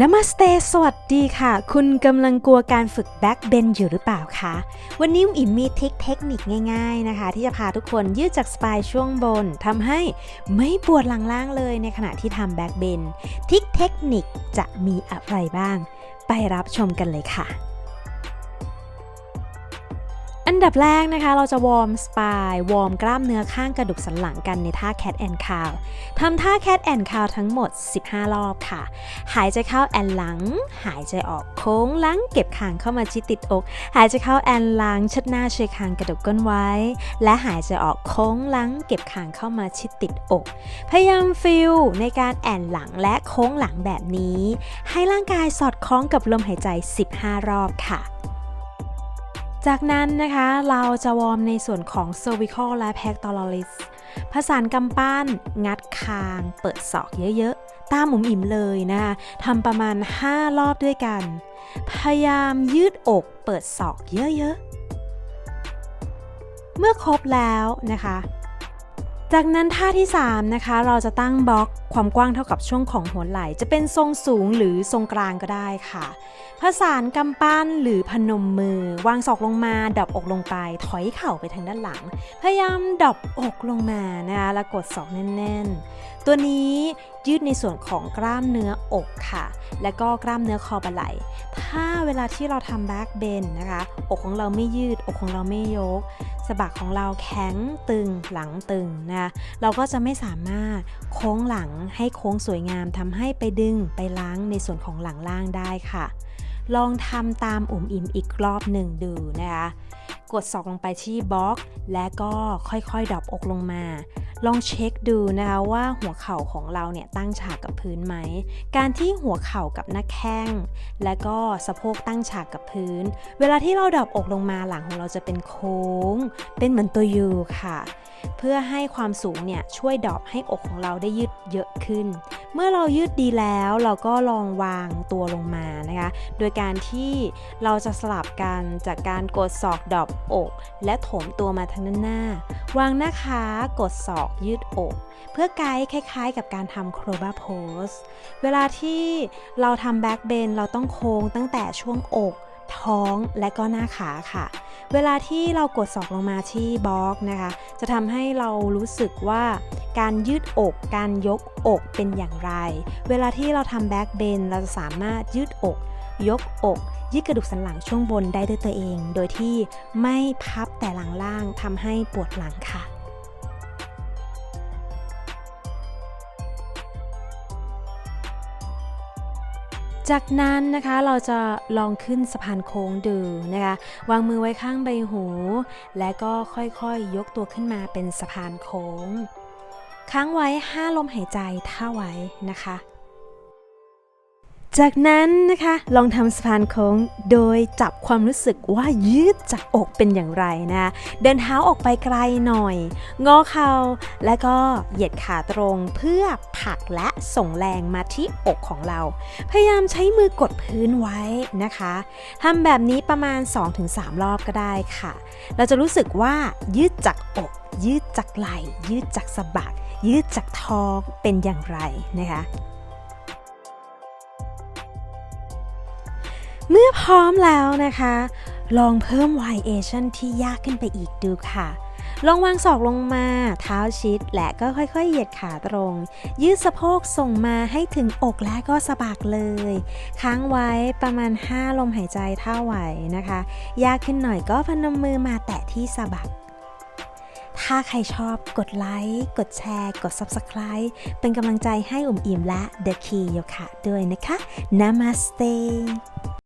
นามาสเตสวัสดีค่ะ คุณกำลังกลัวการฝึกแบ็กเบนอยู่หรือเปล่าคะ วันนี้อิมมีทิคเทคนิคง่าย ๆนะคะ ที่จะพาทุกคนยืดจากสปายช่วงบนทำให้ไม่ปวดหลังล่างเลยในขณะที่ทำแบ็กเบนทิคเทคนิคจะมีอะไรบ้าง ไปรับชมกันเลยค่ะ อันดับแรกนะคะ เราจะวอร์มสปาย วอร์มกล้ามเนื้อข้างกระดูกสันหลังกันในท่า Cat and Cow ทำท่า Cat and Cow ทั้งหมด 15 รอบค่ะ หายใจเข้าแอนหลัง หายใจออกโค้งหลัง เก็บคางเข้ามาชิดติดอก หายใจเข้าแอนหลัง ชัดหน้าเชยคางกระดกก้นไว้ และหายใจออกโค้งหลัง เก็บคางเข้ามาชิดติดอก พยายามฟิลในการแอนหลังและโค้งหลังแบบนี้ ให้ร่างกายสอดคล้องกับลมหายใจ 15 รอบค่ะ จากนั้นนะคะเราจะวอร์มในส่วนของ cervical และ pectoralis ผสานกำปั้น งัดคาง เปิดศอกเยอะๆ ตามหมุมอิ่มเลยนะคะทำประมาณ 5 รอบด้วยกัน พยายามยืดอก เปิดศอกเยอะๆ เมื่อครบแล้วนะคะ จากนั้นท่าที่ 3 นะคะ เราจะตั้งบล็อกความกว้างเท่ากับช่วงของหัวไหล่ จะเป็นทรงสูงหรือทรงกลางก็ได้ค่ะผสานกำปั้นหรือพนมมือ วางศอกลงมาดับอกลงไป ถอยเข่าไปทางด้านหลัง พยายามดับอกลงมานะคะแล้วกดศอกแน่น ๆ ตัวนี้ยืดในส่วนของกล้ามเนื้ออกค่ะ และก็กล้ามเนื้อคอบ่าไหล่ถ้าเวลาที่เราทำแบ็กเบนนะคะ อกของเราไม่ยืด อกของเราไม่ยก สะบักของเราแข็งตึงหลังตึงนะคะเราก็จะไม่สามารถโค้งหลังให้โค้งสวยงามทำให้ไปดึงไปล้างในส่วนของหลังล่างได้ค่ะ ลองทำตามอุ่มอิ่มอีกรอบหนึ่งดูนะคะกดศอกลงไปที่บล็อก และก็ค่อยๆดรอปอกลงมา ลองเช็คดูนะคะว่าหัวเข่าของเราเนี่ยตั้งฉากกับพื้นไหม การที่หัวเข่ากับหน้าแข้ง และก็สะโพกตั้งฉากกับพื้น เวลาที่เราดับอกลงมาหลังของเราจะเป็นโค้ง เป็นเหมือนตัวยูค่ะ เพื่อให้ความสูงเนี่ยช่วยดอบให้อกของเราได้ยืดเยอะขึ้น เมื่อเรายืดดีแล้วเราก็ลองวางตัวลงมานะคะ โดยการที่เราจะสลับกันจากการกดศอกดอปอก และโถมตัวมาทางด้านหน้า วางหน้าขากดศอกยืดอก เพื่อไกด์คล้ายๆ กับการทำโครบาโพสเวลาที่เราทำแบ็กเบนเราต้องโค้งตั้งแต่ช่วงอก ท้องและก็หน้าขาค่ะ เวลาที่เรากดศอกลงมาที่บล็อกนะคะ จะทำให้เรารู้สึกว่าการยืดอก การยกอกเป็นอย่างไร เวลาที่เราทำแบ็กเบนเราจะสามารถยืดอก ยกอกยืดกระดูกสันหลังช่วงบนได้ด้วยตัวเอง โดยที่ไม่พับแต่หลังล่างทำให้ปวดหลังค่ะ จากนั้นนะคะเราจะลองขึ้นสะพานโค้งดูนะคะ วางมือไว้ข้างใบหู และก็ค่อยๆยยกตัวขึ้นมาเป็นสะพานโค้ง ค้างไว้ 5 ลมหายใจท่าไว้นะคะ จากนั้นนะคะลองทำสะพานโค้งโดยจับความรู้สึกว่ายืดจากอกเป็นอย่างไรนะเดินเท้าออกไปไกลหน่อย งอเข่าและก็เหยียดขาตรงเพื่อผลักและส่งแรงมาที่อกของเรา พยายามใช้มือกดพื้นไว้นะคะทำแบบนี้ประมาณ 2-3 รอบก็ได้ค่ะ เราจะรู้สึกว่ายืดจากอกยืดจากไหล่ยืดจากสะบัก ยืดจากท้องเป็นอย่างไรนะคะ เมื่อพร้อมแล้วนะคะ ลองเพิ่ม variation ที่ยากขึ้นไปอีกดูค่ะ ลองวางศอกลงมา เท้าชิด และก็ค่อยๆ เหยียดขาตรง ยืดสะโพกส่งมาให้ถึงอกและก็สะบักเลย ค้างไว้ประมาณ 5 ลมหายใจเท่าไหวนะคะ ยากขึ้นหน่อยก็พนมมือมาแตะที่สะบักถ้าใครชอบกดไลค์ กดแชร์ กด Subscribe เป็นกำลังใจให้อุ่มอิ่มและ The Key โยคะด้วยนะคะ Namaste